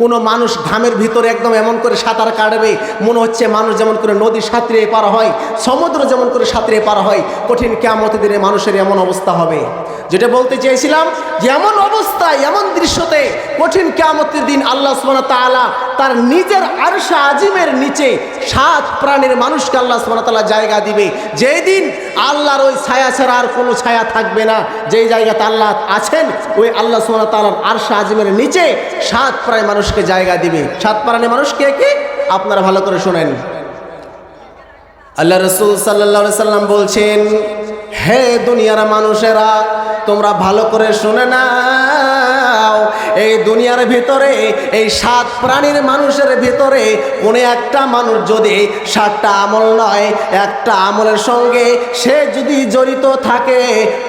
কোনো মানুষ ঘামের ভিতরে একদম এমন করে সাঁতার কাটবে, মনে হচ্ছে মানুষ যেমন করে নদী সাঁতরে পার হয়, সমুদ্র যেমন করে সাঁতরে পার হয়, কঠিন কেমতের দিনে মানুষের এমন অবস্থা হবে। যেটা বলতে চেয়েছিলাম যে এমন অবস্থায়, এমন দৃশ্যতে কঠিন কেমতের দিন আল্লাহ সুবাহ তাআলা তার নিজের আরশা আজিমের নিচে সাত প্রাণের মানুষকে আল্লাহ সুবাহ তাআলা জায়গা দিবে। যেই দিন আল্লাহর ওই ছায়া ছাড়া আর কোনো ছায়া থাকবে না। যেই জায়গাতে আল্লাহ আছেন, ওই আল্লাহ সুবাহ তাআলার আরশা আজিমের নিচে সাত প্রায় মানুষকে জায়গা দিবে। সাত প্রাণী মানুষ কে? কে আপনারা ভালো করে শোনেন। আল্লাহ রসুল সাল্লাহ সাল্লাম বলছেন হে দুনিয়ার মানুষেরা, তোমরা ভালো করে শুনে নাও। এই দুনিয়ার ভিতরে, এই সাত প্রাণীর মানুষের ভিতরে কোনো একটা মানুষ যদি সাতটা আমল নয়, একটা আমলের সঙ্গে সে যদি জড়িত থাকে,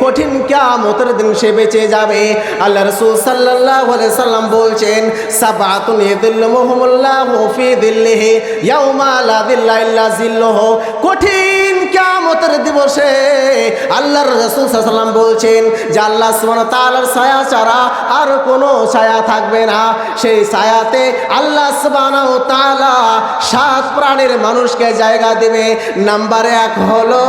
কঠিন কেমতের দিন সে বেঁচে যাবে। আল্লাহ রসুল সাল্লাহ সাল্লাম বলছেন সাবাতুন ইদুল্লাহ ফি দিল্লিহি ইয়াউমা লা দিল্লা জিল্লুহু কঠিন কিয়ামতের দিবসে আল্লাহর রাসূল সাল্লাল্লাহু বলছেন যে আল্লাহ তাআলার ছায়া ছাড়া আর কোনো ছায়া থাকবে না। সেই ছায়াতে আল্লাহ তাআলা সাত প্রাণীর মানুষকে জায়গা দেবে। নাম্বার এক হলো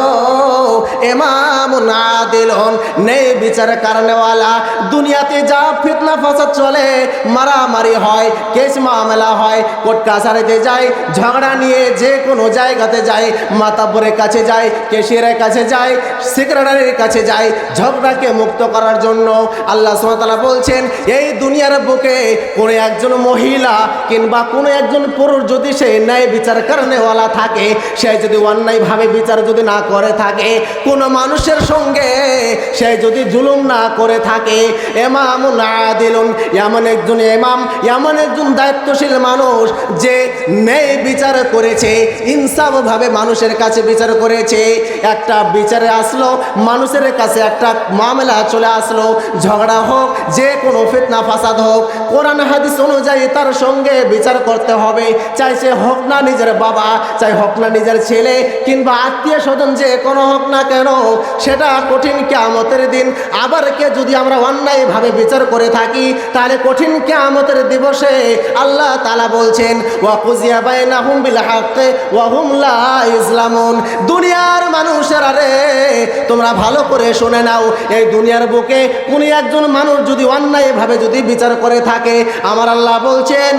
ইমামুন আদিলুন নেই বিচার কারণেওয়ালা। দুনিয়াতে যা ফিতনা ফাসাদ চলে, মারামারি হয়, কেস মামলা হয়, কোর্ট কাছারিতে যায়, ঝগড়া নিয়ে যে কোনো জায়গাতে যায় মাতাপুরের কাছে যায় কেশিয়ারের কাছে যায় সেক্রেটারির কাছে যায় ঝগড়াকে মুক্ত করার জন্য আল্লাহ সুমতালা বলছেন, এই দুনিয়ার বুকে কোনো একজন মহিলা কিংবা কোনো একজন পুরুষ যদি সে ন্যায় বিচার কারণেওয়ালা থাকে, সে যদি অন্যায়ভাবে বিচার যদি না করে থাকে, কোনো মানুষের সঙ্গে সে যদি জুলুম না করে থাকে এমাম না দিলুন এমন একজন এমাম, এমন একজন দায়িত্বশীল মানুষ যে ন্যায় বিচার করেছে, ইনসাফভাবে মানুষের কাছে বিচার করেছে। একটা বিচারে আসলো, মানুষের কাছে একটা মামলা চলে আসলো। ঝগড়া হোক, যে কোনো ফিতনা, ফাসাদ হোক, কোরআন, হাদিস অনুযায়ী তার সঙ্গে বিচার করতে হবে। চাই সে হোক না নিজের বাবা, চাই হোক না নিজের ছেলে কিংবা আত্মীয় স্বজন, যে কোনো হোক না কেন, সেটা কঠিন কেয়ামতের দিন। আবার কে যদি আমরা অন্যায়ভাবে বিচার করে থাকি, তাহলে কঠিন কেয়ামতের দিবসে আল্লাহ তালা বলছেন ওয়াকুজিয়া বাইনা হুম বিল হাক্কে ওয়াহুম লা ইসলামুন দুনিয়ার মানুষেরা রে, তোমরা ভালো করে শুনে নাও, এই দুনিয়ার বুকে কোন একজন মানুষ যদি অন্যায়ভাবে যদি বিচার করে থাকে, আমার আল্লাহ বলছেন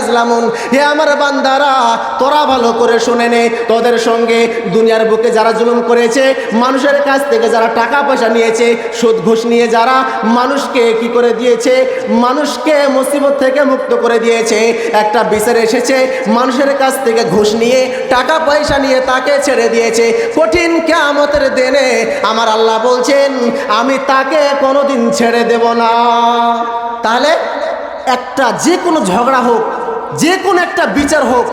ইসলামুন হে আমার বান্দারা, তোরা ভালো করে শুনে নে, তোদের সঙ্গে দুনিয়ার বুকে যারা জুলুম করেছে, মানুষের কাছ থেকে যারা টাকা পয়সা নিয়েছে সুদ ঘুষ নিয়ে যারা মানুষকে কি করে দিয়েছে, মানুষকে মুসিবত থেকে মুক্ত করে দিয়েছে, একটা বিচার এসেছে, মানুষের কাছ থেকে ঘুষ নিয়ে, টাকা পয়সা নিয়ে তাকে ছেড়ে দিয়েছে। কঠিন কেয়ামতের দিনে আমার আল্লাহ বলছেন, আমি তাকে কোনোদিন ছেড়ে দেব না। তাহলে একটা যে কোনো ঝগড়া হোক, যে কোনো একটা বিচার হোক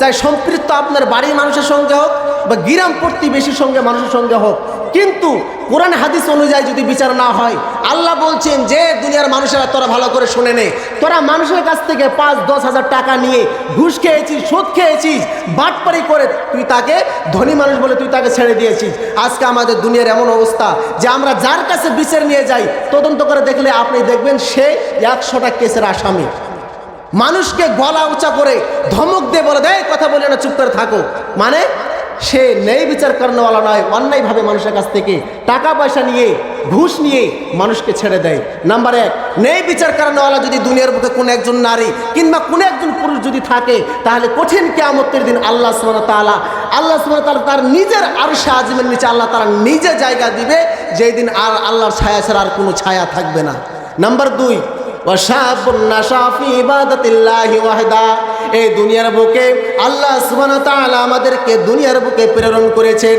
চাই সম্পৃক্ত আপনার বাড়ির মানুষের সঙ্গে হোক বা গ্রাম প্রতিবেশীর সঙ্গে মানুষের সঙ্গে হোক। কিন্তু কোরআন হাদিস অনুযায়ী যদি বিচার না হয়, আল্লাহ বলছেন যে দুনিয়ার মানুষেরা তোরা ভালো করে শুনে নে। তোরা মানুষের কাছ থেকে পাঁচ, দশ হাজার টাকা নিয়ে ঘুষ খেয়েছিস, সুদ খেয়েছিস, বাটপারি করে তুই তাকে ধনী মানুষ বলে তুই তাকে ছেড়ে দিয়েছিস। আজকে আমাদের দুনিয়ার এমন অবস্থা যে আমরা যার কাছে বিচার নিয়ে যাই, তদন্ত করে দেখলে আপনি দেখবেন সে একশোটা কেসের আসামি। মানুষকে গলা উঁচা করে ধমক দিয়ে বলে দেয় কথা বলে না, চুপ করে থাকো। মানে সে নেই বিচার করানোওয়ালা নয়, অন্যায়ভাবে মানুষের কাছ থেকে টাকা পয়সা নিয়ে, ঘুষ নিয়ে মানুষকে ছেড়ে দেয়। নাম্বার এক নেই বিচার করানোওয়ালা যদি দুনিয়ার মধ্যে কোনো একজন নারী কিংবা কোনো একজন পুরুষ যদি থাকে, তাহলে কঠিন কেয়ামতের দিন আল্লাহ সুবাহ তালা আল্লাহ সুবাহ তালা তার নিজের আর সাজিমের নিচে আল্লাহ তারা নিজে জায়গা দিবে, যেই দিন আর আল্লাহর ছায়া ছাড়া আর কোনো ছায়া থাকবে না। নাম্বার দুই এই দুনিয়ার বুকে আল্লাহ আমাদেরকে দুনিয়ার বুকে প্রেরণ করেছেন।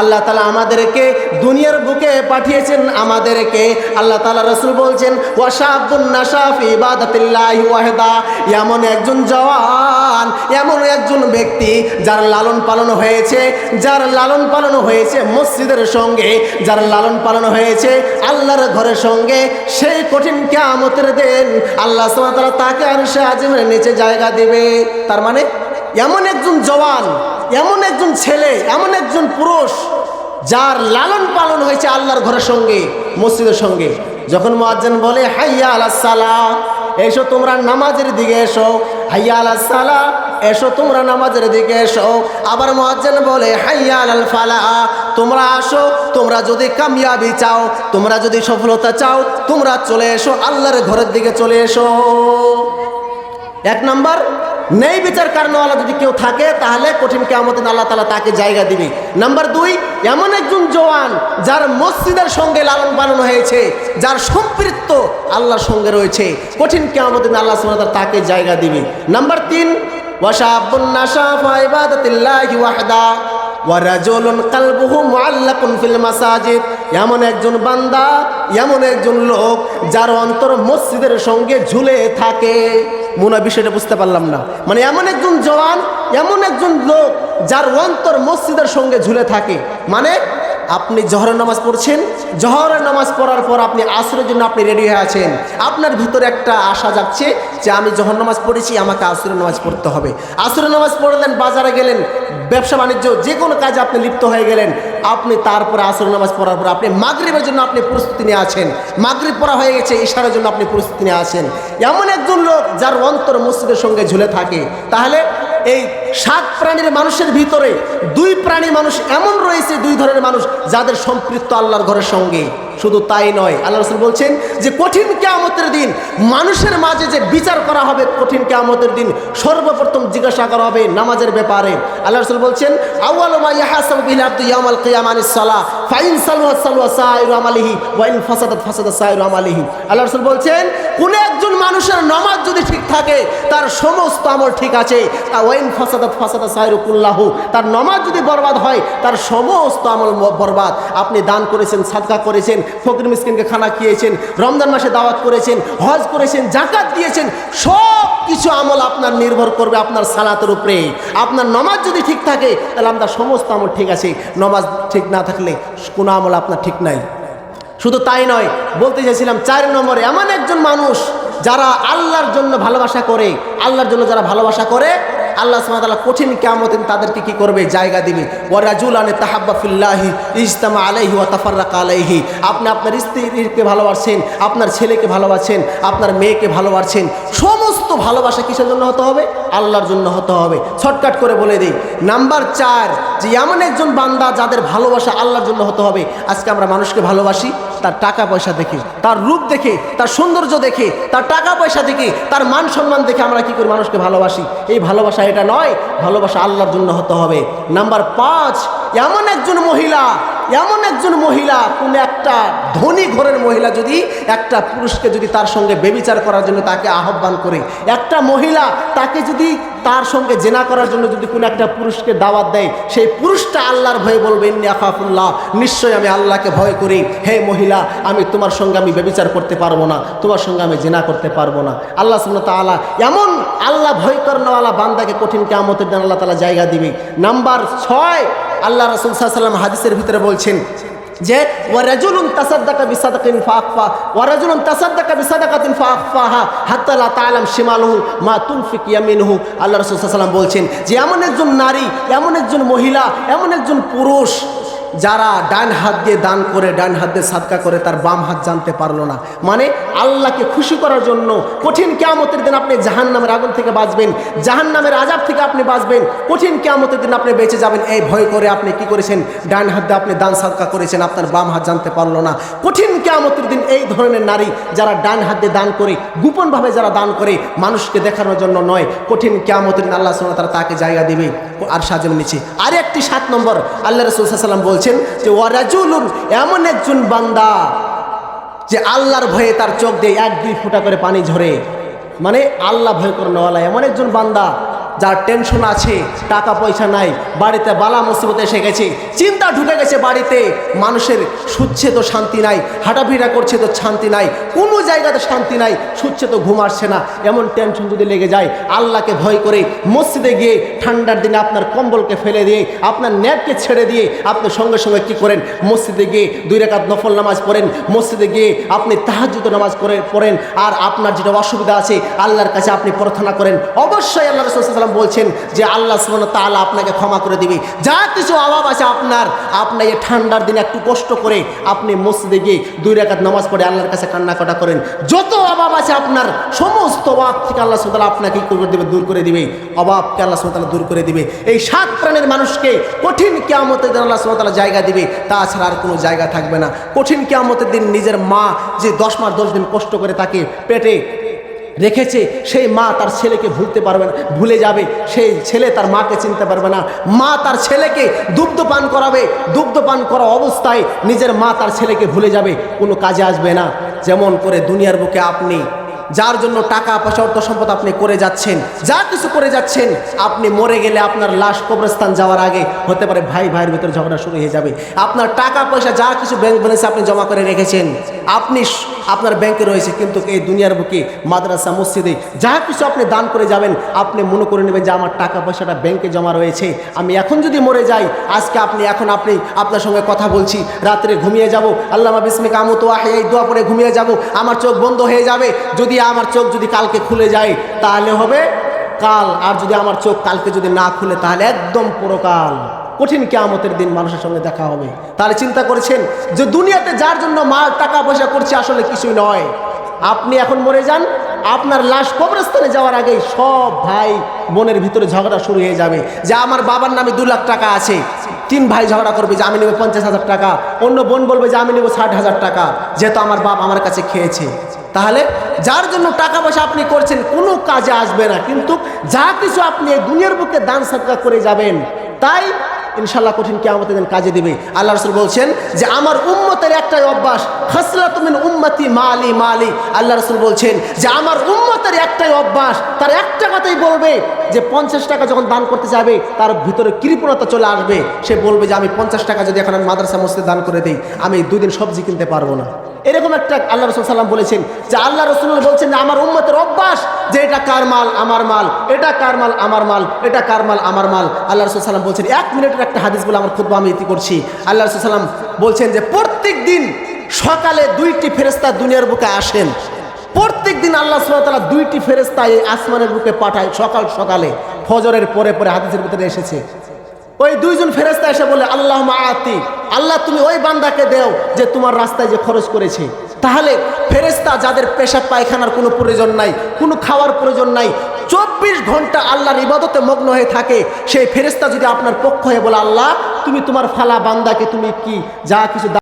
আল্লাহ তালা আমাদেরকে দুনিয়ার বুকে পাঠিয়েছেন আমাদেরকে। আল্লাহ তালা রসুল বলছেন ওয়াহেদা। এমন একজন জওয়ান, এমন একজন ব্যক্তি যার লালন পালন হয়েছে, যার লালন পালন হয়েছে মসজিদের সঙ্গে, যার লালন পালন হয়েছে আল্লাহর ঘরের সঙ্গে, সেই কঠিন কেয়ামতের দিন আল্লাহ তালা তাকে আর সে আজিমের নিচে জায়গা দেবে। তার মানে এমন একজন জওয়ান, এমন একজন ছেলে, এমন একজন পুরুষ যার লালন পালন হয়েছে আল্লাহর ঘরের সঙ্গে, মসজিদের সঙ্গে। যখন মুয়াজ্জিন বলে, হাইয়া আলাস সালাহ এসো তোমরা নামাজের দিকে এসো। হাইয়া আলাস সালাহ এসো তোমরা নামাজের দিকে এসো। আবার মুয়াজ্জিন বলে, হাইয়া আলাল ফালাহ তোমরা আসো, তোমরা যদি কামিয়াবি চাও, তোমরা যদি সফলতা চাও, তোমরা চলে এসো, আল্লাহর ঘরের দিকে চলে এসো। এক নাম্বার নেই বিচার কারণওয়ালা যদি কেউ থাকে, তাহলে কঠিন কেমন আল্লাহ তালা তাকে জায়গা দিবে। নাম্বার দুই, এমন একজন জওয়ান যার মসজিদের সঙ্গে লালন পালন হয়েছে, যার সম্পৃক্ত আল্লাহর সঙ্গে রয়েছে, কঠিন কেমন আল্লাহ সুবহানাহু তাকে জায়গা দিবে। নাম্বার তিন ওয়াশাবুন নাশা ফাইবাদাতিল্লাহি ওয়াহদা। ওয়ারাজুলুন কালবুহু মুআল্লাকুন ফিল মাসাজিদ। এমন একজন বান্দা, এমন একজন লোক যার অন্তর মসজিদের সঙ্গে ঝুলে থাকে। মনে বিষয়টা বুঝতে পারলাম না। মানে এমন একজন জওয়ান, এমন একজন লোক যার অন্তর মসজিদের সঙ্গে ঝুলে থাকে। মানে আপনি জহরের নামাজ পড়ছেন, জহরের নামাজ পড়ার পর আপনি আসরের জন্য আপনি রেডি হয়ে আছেন। আপনার ভিতরে একটা আশা যাচ্ছে যে আমি জহর নামাজ পড়েছি, আমাকে আসরের নামাজ পড়তে হবে। আসরের নামাজ পড়লেন, বাজারে গেলেন, ব্যবসা বাণিজ্য, যে কোনো কাজে আপনি লিপ্ত হয়ে গেলেন। আপনি তারপরে আসর নামাজ পড়ার পর আপনি মাগরিবের জন্য আপনি প্রস্তুতি নিয়ে আছেন। মাগরিব পড়া হয়ে গেছে, ইশারের জন্য আপনি প্রস্তুতি নিয়ে আছেন। এমন একজন লোক যার অন্তর মসজিদের সঙ্গে ঝুলে থাকে। তাহলে এই সাত প্রাণীর মানুষের ভিতরে দুই প্রাণী মানুষ এমন রয়েছে দুই ধরনের মানুষ যাদের সম্পৃক্ত আল্লাহর ঘরের সঙ্গে। শুধু তাই নয়, আল্লাহ রসুল বলছেন যে কঠিন কেয়ামতের দিন মানুষের মাঝে যে বিচার করা হবে কঠিন কেয়ামতের দিন সর্বপ্রথম জিজ্ঞাসা করা হবে নামাজের ব্যাপারে। আল্লাহ রসুল বলছেন আল্লাহ রসুল বলছেন, কোন একজন মানুষের নামাজ যদি ঠিক থাকে, তার সমস্ত আমল ঠিক আছে। তা ওয়াইন ফাসাদাত ফাসাদাত সাইরু কুল্লাহু, তার নামাজ যদি বরবাদ হয়, তার সমস্ত আমল বরবাদ। আপনি দান করেছেন, সাদকা করেছেন ফকির মিসকিনকে খানা খেয়েছেন, রমজান মাসে দাওয়াত করেছেন, হজ করেছেন, জাকাত দিয়েছেন সব কিছু আমল আপনার নির্ভর করবে আপনার সালাতের উপরে। আপনার নমাজ যদি ঠিক থাকে, তাহলে আপনার সমস্ত আমল ঠিক আছে। নমাজ ঠিক না থাকলে কোনো আমল আপনার ঠিক নাই। শুধু তাই নয়, বলতে চাইছিলাম চার নম্বরে, এমন একজন মানুষ যারা আল্লাহর জন্য ভালোবাসা করে, আল্লাহর জন্য যারা ভালোবাসা করে আল্লাহ সুমাতালা কঠিন কেমন তাদেরকে কি করবে? জায়গা দিবে। ওয়ারাজুল আনে তাহাব্বা ফিল্লাহি ইজতামা আলাইহি ওয়া তাফাররাকা আলাইহি। আপনি আপনার স্ত্রীকে ভালোবাসছেন আপনার ছেলেকে ভালোবাসছেন আপনার মেয়েকে ভালোবাসছেন সমস্ত ভালোবাসা কিসের জন্য হতে হবে? আল্লাহর জন্য হতে হবে। শর্টকাট করে বলে দিই। নাম্বার চার, যে এমন একজন বান্দা যাদের ভালোবাসা আল্লাহর জন্য হতে হবে, আজকে আমরা মানুষকে ভালোবাসি। তার টাকা পয়সা দেখে, তার রূপ দেখে, তার সৌন্দর্য দেখে, তার টাকা পয়সা দেখে, তার মান সম্মান দেখে আমরা কি করি? মানুষকে ভালোবাসি। এই ভালোবাসা এটা নয়, ভালোবাসা আল্লাহর জন্য হতে হবে। নাম্বার পাঁচ, এমন একজন মহিলা এমন একজন মহিলা, কোন একটা ধনী ঘরের মহিলা যদি একটা পুরুষকে যদি তার সঙ্গে বেবিচার করার জন্য তাকে আহ্বান করে, একটা মহিলা তাকে যদি তার সঙ্গে জেনা করার জন্য যদি কোনো একটা পুরুষকে দাওয়াত দেয়, সেই পুরুষটা আল্লাহর ভয়ে বলবে, ইন্নি আকাফুল্লাহ নিশ্চয়ই আমি আল্লাহকে ভয় করি। হে মহিলা, আমি তোমার সঙ্গে আমি বেবিচার করতে পারব না, তোমার সঙ্গে আমি জেনা করতে পারব না। আল্লাহ সুবহানাহু তাআলা এমন আল্লাহ ভয় করানোওয়ালা বান্দাকে কঠিন কেয়ামতের দিন আল্লাহ তাআলা জায়গা দিবে। নাম্বার ছয় আল্লাহ রসুল সাল্লাম হাদিসের ভিতরে বলছেন যে ওয়ারাজুলুন তাসাদ্দাকা বিসাদাকিন ফাআফা ওয়ারাজুলুন তাসাদ্দাকা বিসাদাকাতিন ফাআফাহা হাত্তা লা তাআলাম শিমালুহু মা তুনফিক ইয়ামিনুহু। আল্লাহ রাসূল সাল্লাল্লাহু আলাইহি বলছেন যে, এমন একজন নারী, এমন একজন মহিলা, এমন একজন পুরুষ যারা ডান হাত দিয়ে দান করে, ডান হাত দিয়ে সাদকা করে, তার বাম হাত জানতে পারল না। মানে আল্লাহকে খুশি করার জন্য কঠিন কেয়ামতের দিন আপনি জাহান নামের আগুন থেকে বাঁচবেন জাহান নামের আজাব থেকে আপনি বাঁচবেন, কঠিন কেয়ামতের দিন আপনি বেঁচে যাবেন। এই ভয় করে আপনি কি করেছেন? ডান হাত দিয়ে আপনি দান সাদকা করেছেন, আপনার বাম হাত জানতে পারল না। কঠিন কেয়ামতের দিন এই ধরনের নারী যারা ডান হাত দিয়ে দান করে, গোপনভাবে যারা দান করে, মানুষকে দেখানোর জন্য নয়, কঠিন কেয়ামতের দিন আল্লাহ সোনা তারা তাকে জায়গা দিবে। আর সাজানো নিচে। আর একটি সাত নম্বর, আল্লাহ রসুল সাল্লাম বলছেন যে ওয়ারাজুলুন এমন একজন বান্দা যে আল্লাহর ভয়ে তার চোখ দিয়ে এক দুই ফুটা করে পানি ঝরে। মানে আল্লাহ ভয় করে নেওয়ালা এমন একজন বান্দা যার টেনশন আছে টাকা পয়সা নাই, বাড়িতে বালা মুসিবত এসে গেছে, চিন্তা ঢুকে গেছে বাড়িতে, মানুষের সুচ্ছে তো শান্তি নাই হাঁটাফিটা করছে তো শান্তি নাই, কোনো জায়গাতে শান্তি নাই সুচ্ছে তো ঘুম আসছে না, এমন টেনশন যদি লেগে যায়, আল্লাহকে ভয় করে মসজিদে গিয়ে ঠান্ডার দিনে আপনার কম্বলকে ফেলে দিয়ে, আপনার ন্যাপকে ছেড়ে দিয়ে আপনি সঙ্গে সঙ্গে কি করেন? মসজিদে গিয়ে দুই রেখাত নফল নামাজ পড়েন, মসজিদে গিয়ে আপনি তাহাজুদ নামাজ করে পড়েন, আর আপনার যেটা অসুবিধা আছে, আল্লাহর কাছে আপনি প্রার্থনা করেন, অবশ্যই আল্লাহ রসুলাম বলছেন যে আল্লাহ ওয়া তাআলা আপনাকে ক্ষমা করে দিবে। যা কিছু অভাব আছে আপনার, আপনি এই ঠান্ডার দিনে একটু কষ্ট করে আপনি মসজিদে গিয়ে দুই রেখাত নামাজ পড়ে আল্লাহর কাছে কান্নাকাটা করেন। যত অভাব আছে আপনার, সমস্ত অভাব থেকে আল্লাহ সুতালা আপনাকে করে দেবে? দূর করে দিবে। অভাবকে আল্লাহ সুতালা দূর করে দিবে। এই সাত প্রাণের মানুষকে কঠিন কেয়ামতের দিন আল্লাহ সুতালা জায়গা দিবে। তাছাড়া আর কোনো জায়গা থাকবে না। কঠিন কেয়ামতের দিন নিজের মা যে দশ মাস দশ দিন কষ্ট করে তাকে পেটে রেখেছে, সেই মা তার ছেলেকে ভুলতে পারবে না, ভুলে যাবে। সেই ছেলে তার মাকে চিনতে পারবে না। মা তার ছেলেকে দুগ্ধ পান করাবে দুগ্ধ পান করা অবস্থায় নিজের মা তার ছেলেকে ভুলে যাবে, কোনো কাজে আসবে না। যেমন করে দুনিয়ার বুকে আপনি, যার জন্য টাকা, পয়সা, অর্থ সম্পদ আপনি করে যাচ্ছেন, যা কিছু করে যাচ্ছেন, আপনি মরে গেলে আপনার লাশ কবরস্থান যাওয়ার আগে, হতে পারে ভাই, ভাইয়ের ভিতরে ঝগড়া শুরু হয়ে যাবে। আপনার টাকা, পয়সা, যা কিছু ব্যাংক ব্যালেন্সে আপনি জমা করে রেখেছেন, আপনি আপনার ব্যাংকে রয়েছে, কিন্তু এই দুনিয়ার বুকে, মাদ্রাসা, মসজিদে যা কিছু আপনি দান করে যাবেন, আপনি মনে করে নেবেন যে আমার টাকা পয়সাটা ব্যাংকে জমা রয়েছে। আমি এখন যদি মরে যাই, আজকে আপনি, এখন আপনি আপনার সঙ্গে কথা বলছি, রাত্রে ঘুমিয়ে যাব আল্লাহ বিসমিক আমতো আহে, এই দোয়া পরে ঘুমিয়ে যাব, আমার চোখ বন্ধ হয়ে যাবে, যদি আমার চোখ যদি কালকে খুলে যায়, তাহলে হবে কাল, আর যদি আমার চোখ কালকে যদি না খুলে, তাহলে একদম পুরোকাল। কঠিন কেয়ামতের দিন মানুষের সঙ্গে দেখা হবে। তাহলে চিন্তা করেছেন যে দুনিয়াতে যার জন্য মাল, টাকা, পয়সা করছে আসলে কিছুই নয়। আপনি এখন মরে যান, আপনার লাশ কবরস্থানে যাওয়ার আগেই সব ভাই বোনের ভিতরে ঝগড়া শুরু হয়ে যাবে যে আমার বাবার নামে দু লাখ টাকা আছে। তিন ভাই ঝগড়া করবে যে আমি নেব পঞ্চাশ হাজার টাকা, অন্য বোন বলবে যে আমি নেব ষাট হাজার টাকা, যেহেতু আমার বাপ আমার কাছে খেয়েছে। তাহলে যার জন্য টাকা পয়সা আপনি করছেন, কোনো কাজে আসবে না। কিন্তু যা কিছু আপনি দুনিয়ার বুকে দান সৎকার করে যাবেন, তাই ইনশাল্লাহ কঠিন কেয়ামতের দিন কাজে দিবে। আল্লাহ রসুল বলছেন যে, আমার উম্মতের একটাই অভ্যাস খাসলা তুমিন উম্মতি মালি মালি। আল্লাহ রসুল বলছেন যে, আমার উম্মতের একটাই অভ্যাস, তার একটা কথাই বলবে যে, পঞ্চাশ টাকা যখন দান করতে যাবে, তার ভিতরে কৃপণতা চলে আসবে। সে বলবে যে, আমি পঞ্চাশ টাকা যদি এখন আমি মাদ্রাসা মসজিদে দান করে দিই, আমি দুদিন সবজি কিনতে পারব না। এরকম একটা আল্লাহ রসুল সাল্লাম বলেছেন যে আল্লাহ রসুল বলছেন যে আমার উম্মতের অভ্যাস যে এটা কার মাল, আমার মাল, এটা কার মাল, আমার মাল, এটা কার মাল, আমার মাল। আল্লাহ রসুল সাল্লাম বলছেন, এক মিনিটের একটা হাদিস বলে আমার খুব আমি ইতি করছি। আল্লাহ রসুল সাল্লাম বলছেন যে প্রত্যেক দিন সকালে দুইটি ফেরেস্তা দুনিয়ার বুকে আসেন। প্রত্যেক দিন আল্লাহ সাল্লাহ দুইটি ফেরেস্তা এই আসমানের বুকে পাঠায় সকাল সকালে। ফজরের পরে পরে হাদিসের ভিতরে এসেছে। ওই দুইজন ফেরেস্তা এসে বলে আল্লাহ আতি। আল্লাহ, তুমি ওই বান্দাকে দেও যে তোমার রাস্তায় যে খরচ করেছে। তাহলে ফেরেস্তা যাদের পেশা পায়খানার কোনো প্রয়োজন নাই, কোনো খাওয়ার প্রয়োজন নাই, চব্বিশ ঘণ্টা আল্লাহর ইবাদতে মগ্ন হয়ে থাকে, সেই ফেরেস্তা যদি আপনার পক্ষ হয়ে বলে, আল্লাহ, তুমি তোমার ফালা বান্দাকে তুমি কি যা কিছু